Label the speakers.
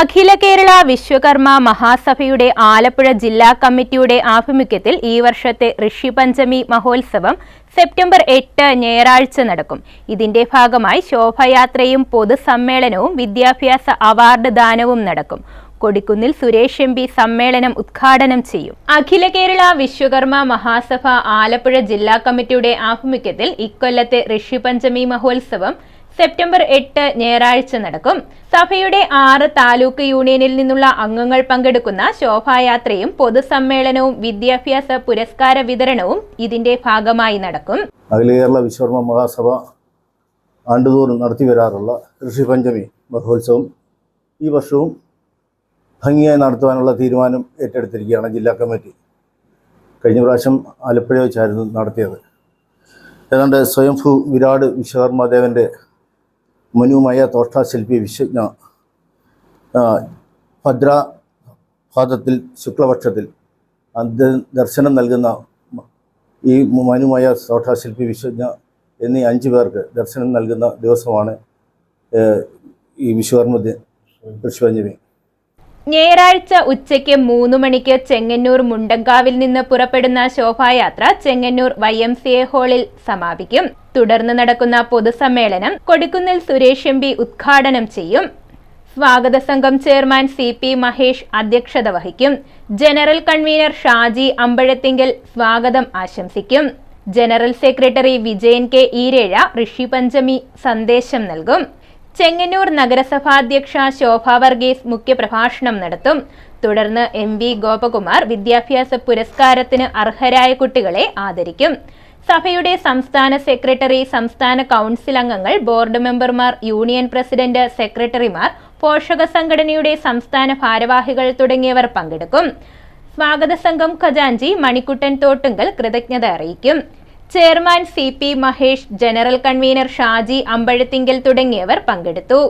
Speaker 1: അഖില കേരള വിശ്വകർമ്മ മഹാസഭയുടെ ആലപ്പുഴ ജില്ലാ കമ്മിറ്റിയുടെ ആഭിമുഖ്യത്തിൽ ഈ വർഷത്തെ ഋഷിപഞ്ചമി മഹോത്സവം സെപ്റ്റംബർ എട്ട് ഞായറാഴ്ച നടക്കും. ഇതിന്റെ ഭാഗമായി ശോഭയാത്രയും പൊതുസമ്മേളനവും വിദ്യാഭ്യാസ അവാർഡ് ദാനവും നടക്കും. കൊടിക്കുന്നിൽ സുരേഷ് എം പി സമ്മേളനം ഉദ്ഘാടനം ചെയ്യും. അഖില കേരള വിശ്വകർമ്മ മഹാസഭ ആലപ്പുഴ ജില്ലാ കമ്മിറ്റിയുടെ ആഭിമുഖ്യത്തിൽ ഇക്കൊല്ലത്തെ ഋഷിപഞ്ചമി മഹോത്സവം സെപ്റ്റംബർ എട്ട് ഞായറാഴ്ച നടക്കും. സഭയുടെ ആറ് താലൂക്ക് യൂണിയനിൽ നിന്നുള്ള അംഗങ്ങൾ പങ്കെടുക്കുന്ന ശോഭായാത്രയും പൊതുസമ്മേളനവും വിദ്യാഭ്യാസ പുരസ്കാര വിതരണവും ഇതിന്റെ ഭാഗമായി നടക്കും.
Speaker 2: അഖില കേരള മഹാസഭ ആണ്ടുതോറും നടത്തി വരാറുള്ള ഋഷിപഞ്ചമി മഹോത്സവം ഈ വർഷവും ഭംഗിയായി നടത്തുവാനുള്ള തീരുമാനം ഏറ്റെടുത്തിരിക്കുകയാണ് ജില്ലാ കമ്മിറ്റി. കഴിഞ്ഞ പ്രാവശ്യം ആലപ്പുഴ വെച്ചായിരുന്നു നടത്തിയത്. ഏതാണ്ട് സ്വയംഭൂ വിരാട് വിശ്വകർമ്മദേവന്റെ മനുമയ തോഷ്ടാശില്പി വിശ്വജ്ഞ ഭദ്രാഭാതത്തിൽ ശുക്ലപക്ഷത്തിൽ ദർശനം നൽകുന്ന ഈ മനുമായ തോഷ്ടാശില്പി വിശ്വജ്ഞ എന്നീ അഞ്ചു പേർക്ക് ദർശനം നൽകുന്ന ദിവസമാണ് ഈ വിശ്വകർമ്മ ഋഷിപഞ്ചമി
Speaker 1: ഞായറാഴ്ച ഉച്ചയ്ക്ക് മൂന്ന് മണിക്ക് ചെങ്ങന്നൂർ മുണ്ടങ്കാവിൽ നിന്ന് പുറപ്പെടുന്ന ശോഭായാത്ര Chengannur Y M C A ഹാളിൽ സമാപിക്കും. തുടർന്ന് നടക്കുന്ന പൊതുസമ്മേളനം കൊടിക്കുന്നിൽ സുരേഷ് എം പി ഉദ്ഘാടനം ചെയ്യും. സ്വാഗത സംഘം ചെയർമാൻ സി പി മഹേഷ് അധ്യക്ഷത വഹിക്കും. ജനറൽ കൺവീനർ ഷാജി അമ്പഴത്തിങ്കൽ സ്വാഗതം ആശംസിക്കും. General secretary Vijayan K Eerezha Rishi Panchami സന്ദേശം നൽകും. ചെങ്ങന്നൂർ നഗരസഭാധ്യക്ഷ ശോഭ വർഗീസ് മുഖ്യപ്രഭാഷണം നടത്തും. തുടർന്ന് എം വി ഗോപകുമാർ വിദ്യാഭ്യാസ പുരസ്കാരത്തിന് അർഹരായ കുട്ടികളെ ആദരിക്കും. സഭയുടെ സംസ്ഥാന സെക്രട്ടറി സംസ്ഥാന കൗൺസിൽ അംഗങ്ങൾ ബോർഡ് മെമ്പർമാർ യൂണിയൻ പ്രസിഡന്റ് സെക്രട്ടറിമാർ പോഷക സംഘടനയുടെ സംസ്ഥാന ഭാരവാഹികൾ തുടങ്ങിയവർ പങ്കെടുക്കും. സ്വാഗത സംഘം ഖജാൻജി മണിക്കുട്ടൻ തോട്ടുങ്കൽ കൃതജ്ഞത അറിയിക്കും. Chairman C P Mahesh general convener Shaji Ambazhathinkal തുടങ്ങിയവർ പങ്കെടുത്തു.